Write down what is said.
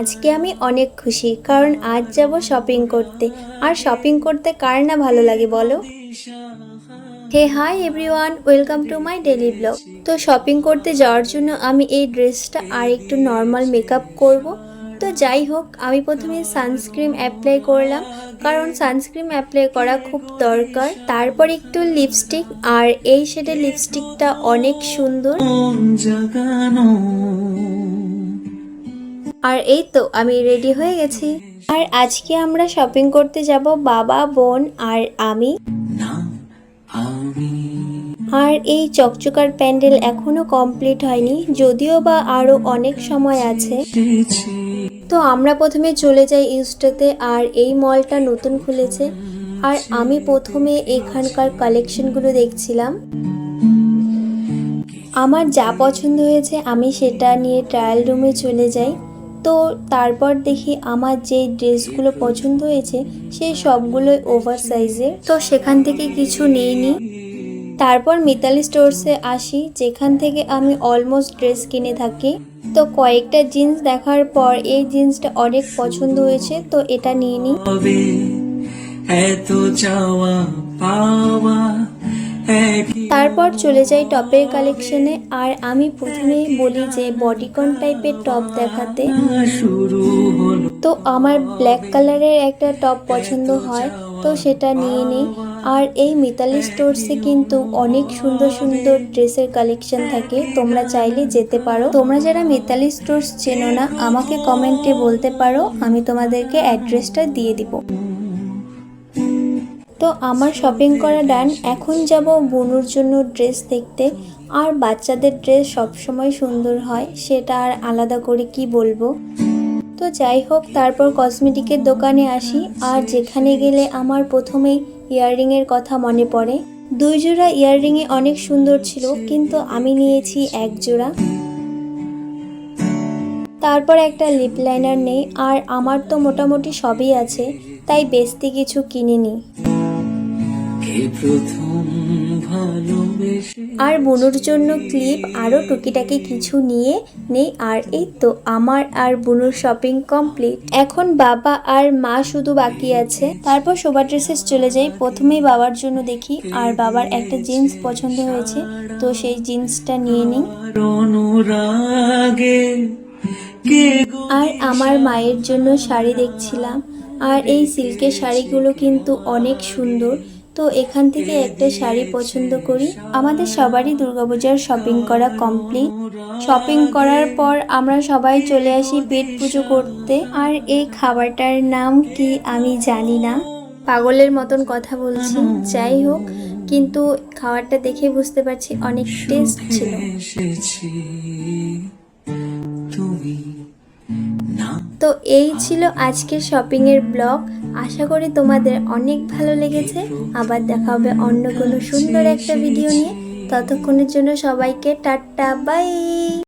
আজকে আমি অনেক খুশি, কারণ আজ যাব শপিং করতে। আর শপিং করতে কার না ভালো লাগে বলো? Hey hi everyone welcome to my daily blog তো শপিং করতে যাওয়ার জন্য আমি এই ড্রেসটা আর একটু নর্মাল মেকআপ করব। তো যাই হোক, আমি প্রথমে সানস্ক্রিন অ্যাপ্লাই করলাম, কারণ সানস্ক্রিন অ্যাপ্লাই করা খুব দরকার। তারপর একটু লিপস্টিক আর এই শেডের লিপস্টিকটা অনেক সুন্দর। আর এই তো, আমি রেডি হয়ে গেছি। আর আজকে আমরা শপিং করতে যাব বাবা, বোন আর আমি। আর এই চকচকার প্যান্ডেল এখনও কমপ্লিট হয়নি, যদিও বা আরও অনেক সময় আছে। তো আমরা প্রথমে চলে যাই ইউস্টাতে, আর এই মলটা নতুন খুলেছে। আর আমি প্রথমে এখানকার কালেকশনগুলো দেখছিলাম। আমার যা পছন্দ হয়েছে, আমি সেটা নিয়ে ট্রায়াল রুমে চলে যাই। তো তারপর দেখি আমার যে ড্রেসগুলো পছন্দ হয়েছে, সেই সবগুলোই ওভার সাইজের তো সেখান থেকে কিছু নিইনি। তারপর মিতালি স্টোরসে আসি, যেখান থেকে আমি অলমোস্ট ড্রেস কিনে থাকি। তো কয়েকটা জিন্স দেখার পর এই জিন্সটা অনেক পছন্দ হয়েছে, তো এটা নিয়ে নিই এত চাওয়া পাওয়া তারপর চলে যাই টপের কালেকশনে। আর আমি প্রথমেই বলি যে বডিকন টাইপের টপ দেখাতে। তো আমার ব্ল্যাক কালারের একটা টপ পছন্দ হয়, তো সেটা নিয়ে নিই। আর এই মিতালি স্টোরসে কিন্তু অনেক সুন্দর সুন্দর ড্রেসের কালেকশন থাকে। তোমরা চাইলে যেতে পারো। তোমরা যারা মিতালি স্টোরস চেনো না, আমাকে কমেন্টে বলতে পারো। আমি তোমাদেরকে অ্যাড্রেসটা দিয়ে দিব। তো আমার শপিং করা ডান এখন যাব বনুর জন্য ড্রেস দেখতে। আর বাচ্চাদের ড্রেস সবসময় সুন্দর হয়, সেটা আর আলাদা করে কি বলব? তো যাই হোক, তারপর কসমেটিকের দোকানে আসি, আর যেখানে গেলে আমার প্রথমেই ইয়াররিংয়ের কথা মনে পড়ে। দুই জোড়া ইয়াররিংয়ে অনেক সুন্দর ছিল, কিন্তু আমি নিয়েছি এক জোড়া। তারপর একটা লিপ লাইনার নেই, আর আমার তো মোটামুটি সবই আছে, তাই বেশি কিছু কিনিনি। আর বুনুর জন্য ক্লিপ আরও টুকিটাকি কিছু নিয়ে নেই আর এই তো আমার আর বুনুর শপিং কমপ্লিট। এখন বাবা আর মা শুধু বাকি আছে। তারপর শোভা ড্রেসেস চলে যাই। প্রথমেই বাবার জন্য দেখি। আর বাবার একটা জিন্স পছন্দ হয়েছে। তো সেই জিন্সটা নিয়ে নিই। আর আমার মায়ের জন্য শাড়ি দেখছিলাম। আর এই সিল্কের শাড়িগুলো কিন্তু অনেক সুন্দর। তো এখান থেকে একটা শাড়ি পছন্দ করি। আমাদের সবারই দুর্গাপূজার শপিং করা কমপ্লিট শপিং করার পর আমরা সবাই চলে আসি পেট পুজো করতে। আর এই খাবারটার নাম কি আমি জানি না। পাগলের মতন কথা বলছি যাই হোক। কিন্তু খাবারটা দেখে বুঝতে পারছি অনেক টেস্ট ছিল। তো এই ছিল আজকের শপিংয়ের ব্লগ আশা করি তোমাদের অনেক ভালো লেগেছে। আবার দেখা হবে অন্য কোনো সুন্দর একটা ভিডিও নিয়ে। ততক্ষণের জন্য সবাইকে টাটা বাই